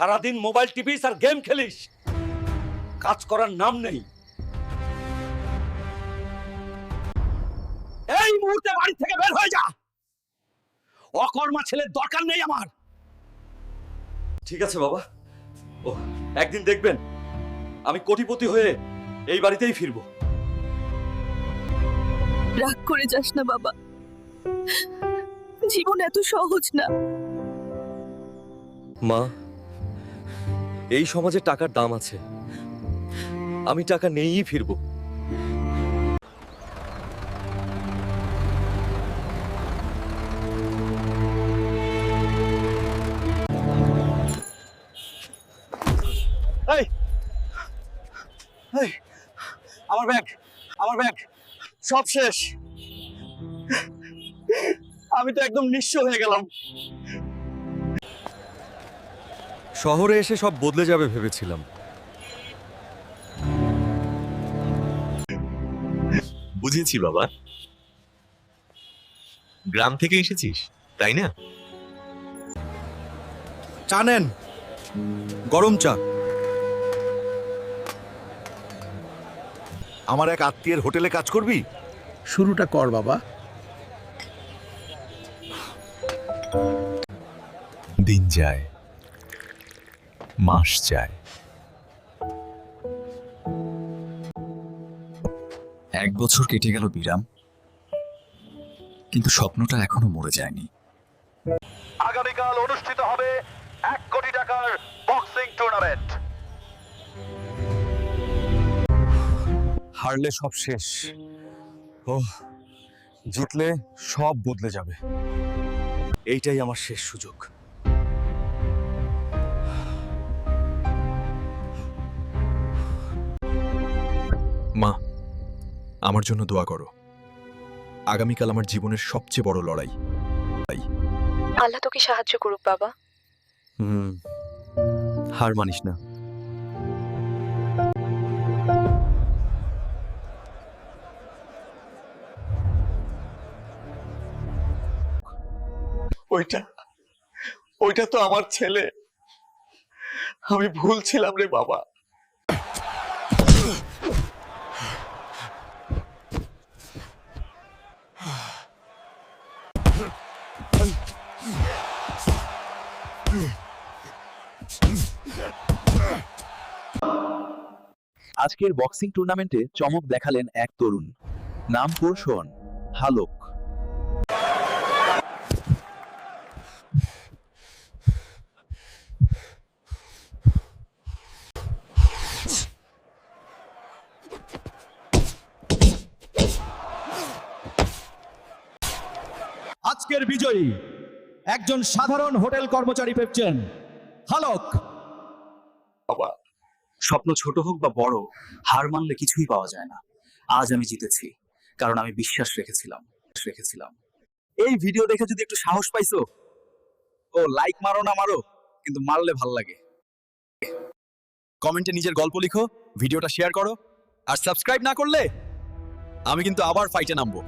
সারাদিন মোবাইল টিপিস আর গেম খেলিস। কাজ করার নাম নেই। এই মুহূর্তে বাড়ি থেকে বের হয়ে যা। অকর্মা ছেলের দরকার নেই আমার। ঠিক আছে বাবা। ও একদিন দেখবেন। আমি কোটিপতি হয়ে এই বাড়িতেই ফিরবো। রাগ করে যাস না বাবা। জীবন এত সহজ না। মা এই সমাজে টাকার দাম আছে। আমি টাকা নেইই ফিরবো। আমার ব্যাগ! আমার ব্যাগ! সব শেষ। আমি তো একদম নিঃস্ব হয়ে গেলাম। শহরে এসে সব বদলে যাবে ভেবেছিলাম। বুঝেছি বাবা। গ্রাম থেকে এসেছিস তাই না? চা নেন। গরম চা। আমার এক আত্মীয়ের হোটেলে কাজ করবি? শুরুটা কর বাবা। দিন যায়। মাস যায়। এক বছর কেটে গেল বিরাম কিন্তু স্বপ্নটা এখনও মরে যায়নি। আগামীকাল অনুষ্ঠিত হবে এক কোটি টাকার বক্সিং টুর্নামেন্ট। হারলে সব শেষ। ও জিতলে সব বদলে যাবে। এইটাই আমার শেষ সুযোগ। মা আমার জন্য দোয়া করো। আগামীকাল আমার জীবনের সবচেয়ে বড় লড়াই। আল্লাহ তোকে সাহায্য করুক বাবা। হুম হার মানিস না। ওইটা ওইটা তো আমার ছেলে। আমি ভুল ছিলাম রে বাবা। আজকের বক্সিং টুর্নামেন্টে চমক দেখালেন এক তরুণ। নাম পোর্শন হালক। আজকের বিজয়ী একজন সাধারণ হোটেল কর্মচারী পেয়েছেন। হালক। স্বপ্ন ছোট হোক বা বড়, হার মানলে কিছুই পাওয়া যায় না। আজ আমি জিতেছি, কারণ আমি বিশ্বাস রেখেছিলাম রেখেছিলাম। এই ভিডিও দেখে যদি একটু সাহস পাইছো, ও লাইক মারো না মারো, কিন্তু মারলে ভালো লাগে। কমেন্টে নিজের গল্প লিখো, ভিডিওটা শেয়ার করো, আর সাবস্ক্রাইব না করলে, আমি কিন্তু আবার ফাইটে নামবো।